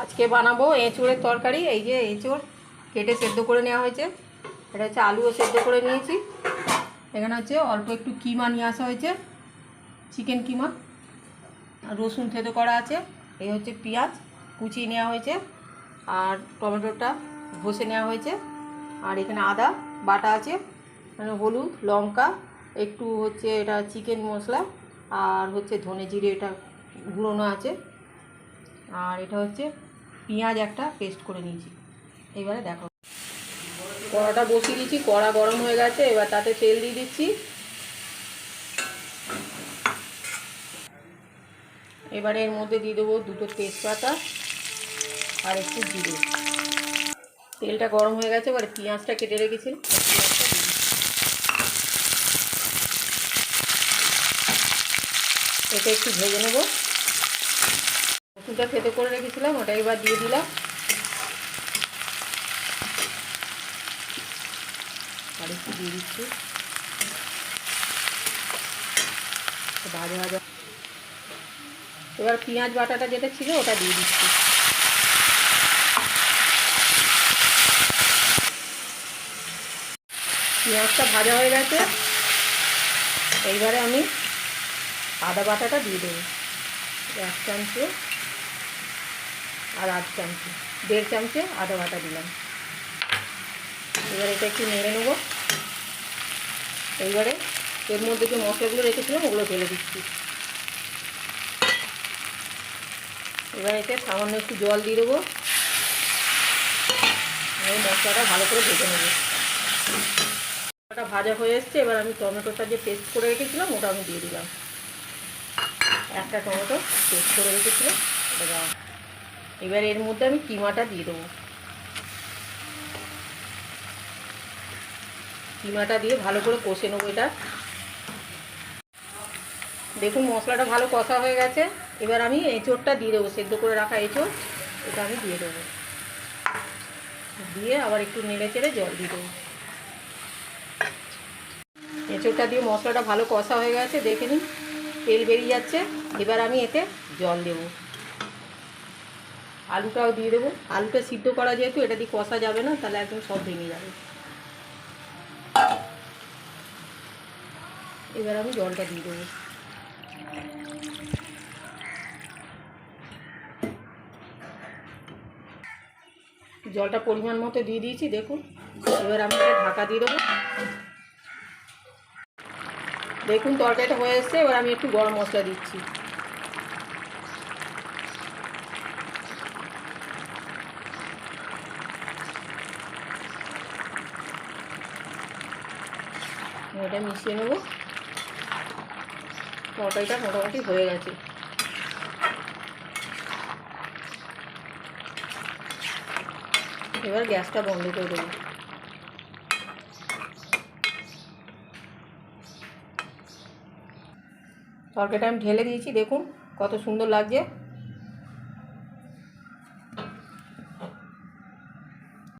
আজকে বানাবো এঁচোড়ের তরকারি, এই যে এঁচোড় কেটে সেদ্ধ করে নেওয়া হয়েছে। এটা হচ্ছে আলুও সেদ্ধ করে নিয়েছি। এখানে হচ্ছে অল্প একটু কিমা নিয়ে আসা হয়েছে, চিকেন কিমা। রসুন থেতো করা আছে, এই হচ্ছে পেঁয়াজ কুচিয়ে নেওয়া হয়েছে, আর টমেটোটা ঘষে নেওয়া হয়েছে। আর এখানে আদা বাটা আছে হলুদ, লঙ্কা, একটু হচ্ছে এটা চিকেন মশলা, আর হচ্ছে ধনে জিরে এটা গুঁড়োনো আছে। আর এটা হচ্ছে পেঁয়াজ একটা পেস্ট করে নিয়েছি। এবারে দেখো। কড়াটা বসিয়ে দিয়েছি, কড়া গরম হয়ে গেছে, এবার তাতে তেল দিয়ে দিচ্ছি। এবারে এর মধ্যে দিয়ে দেবো দুটো তেজপাতা আর একটু জিরে। তেলটা গরম হয়ে গেছে, এবার পেঁয়াজটা কেটে রেখেছি। এটা একটু ভেজে নেব। রসুনটা খেতে করে রেখেছিলাম ওটা এবার দিয়ে দিলাম। দিয়ে দিচ্ছি। ভাজা ভাজা। এবার পেঁয়াজ বাটাটা যেটা ছিল, ওটা দিয়ে দিচ্ছি। পেঁয়াজটা ভাজা হয়ে গেছে। এইবারে আমি আদা বাটাটা দিয়ে দেবো। এক চামচে আর আধ চামচে, দেড় চামচে আদা বাটা দিলাম। এবার এটা একটু নেড়ে নেব। এইবারে এর মধ্যে যে মশলাগুলো রেখেছিলাম, ওগুলো ঢেলে দিচ্ছি। এবার এতে সামান্য একটু জল দিয়ে দেবো। এই মশলাটা ভালো করে ভেজে নেব। ভাজা হয়ে এসছে, এবার আমি টমেটোটা যে পেস্ট করে রেখেছিলাম, ওটা আমি দিয়ে দিলাম। একটা টমেটো পেস্ট করে রেখেছিলাম এবার এর মধ্যে আমি কিমাটা দিয়ে দেবো। কিমাটা দিয়ে ভালো করে কষে নেব এটা। দেখুন মশলাটা ভালো কষা হয়ে গেছে। এবার আমি এঁচোড়টা দিয়ে দেবো, সেদ্ধ করে রাখা এঁচোড়। এটা আমি দিয়ে দেবো। দিয়ে আবার একটু নেড়ে চেড়ে জল দিয়ে দেবো। এঁচোড়টা দিয়ে মশলাটা ভালো কষা হয়ে গেছে, দেখে নিন। তেল বেরিয়ে যাচ্ছে। এবার আমি এতে জল দেব। আলুটাও দিয়ে দেবো। আলুটা সিদ্ধ করা যেহেতু, এটা দিয়ে কষা যাবে না, তাহলে একদম সব ভেঙে যাবে। এবার আমি জলটা দিয়ে দেবো। জলটা পরিমাণ মতো দিয়ে দিয়েছি, দেখুন। এবার আমি এটা ঢাকা দিয়ে দেবো। দেখুন, তরকারিটা হয়ে এসছে, এবার আমি একটু গরম মশলা দিচ্ছি। এটা মিশিয়ে নেব। তরকারিটা মোটামুটি হয়ে গেছে। এবার গ্যাসটা বন্ধ করে দেবো। তরকারিটা আমি ঢেলে দিয়েছি, দেখুন কত সুন্দর লাগছে।